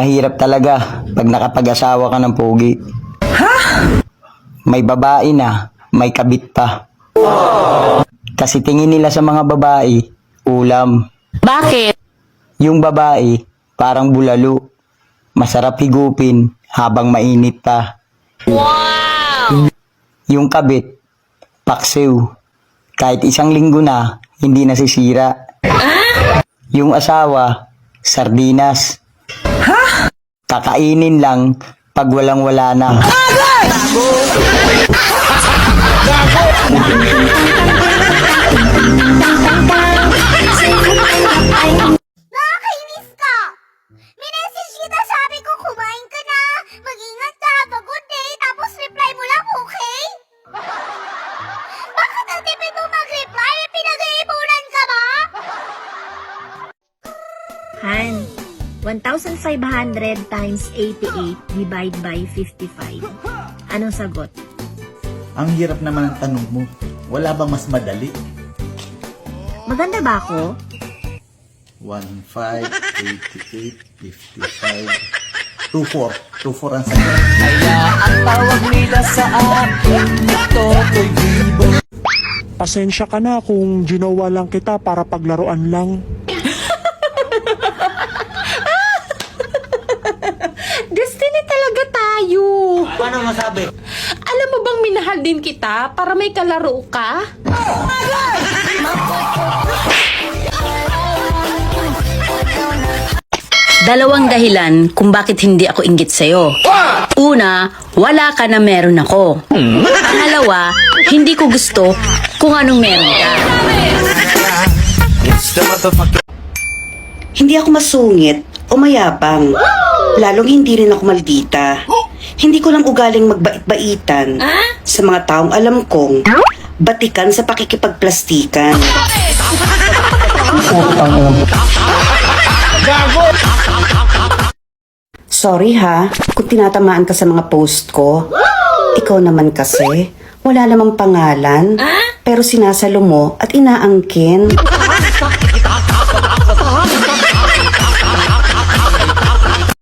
Mahirap talaga pag nakapag-asawa ka ng pogi. Ha? May babae na, may kabit pa. Kasi tingin nila sa mga babae, ulam. Bakit? Yung babae, parang bulalo. Masarap higupin habang mainit pa. Wow! Yung kabit, paksiw. Kahit isang linggo na, hindi nasisira. Yung asawa, sardinas. Kakainin lang pag walang wala na. Nakakainis ka! Minessage kita sabi ko kumain ka na! Mag-ingat ka! Pagod day! Tapos reply mo lang okay? Bakit ang tipid mo mag-reply? Pinag-iipunan ka ba? Han, 1,500 times 88 divide by 55. Anong sagot? Ang hirap naman ang tanong mo. Wala bang mas madali? Maganda ba ako? 1, 5, 88, 55, 24. 24 ang sagot. Pasensya ka na kung ginawa lang kita para paglaruan lang. Paano masabi? Alam mo bang minahal din kita para may kalaro ka? Dalawang dahilan kung bakit hindi ako inggit sa'yo. Una, wala ka na meron ako. Pangalawa, hindi ko gusto kung anong meron ka. Hindi ako masungit o mayabang. Lalong hindi rin ako maldita. Hindi ko lang ugaling magbait-baitan sa mga taong alam kong batikan sa pakikipagplastikan. Sorry ha, kung tinatamaan ka sa mga post ko. Ikaw naman kasi, wala namang pangalan, pero sinasalo mo at inaangkin.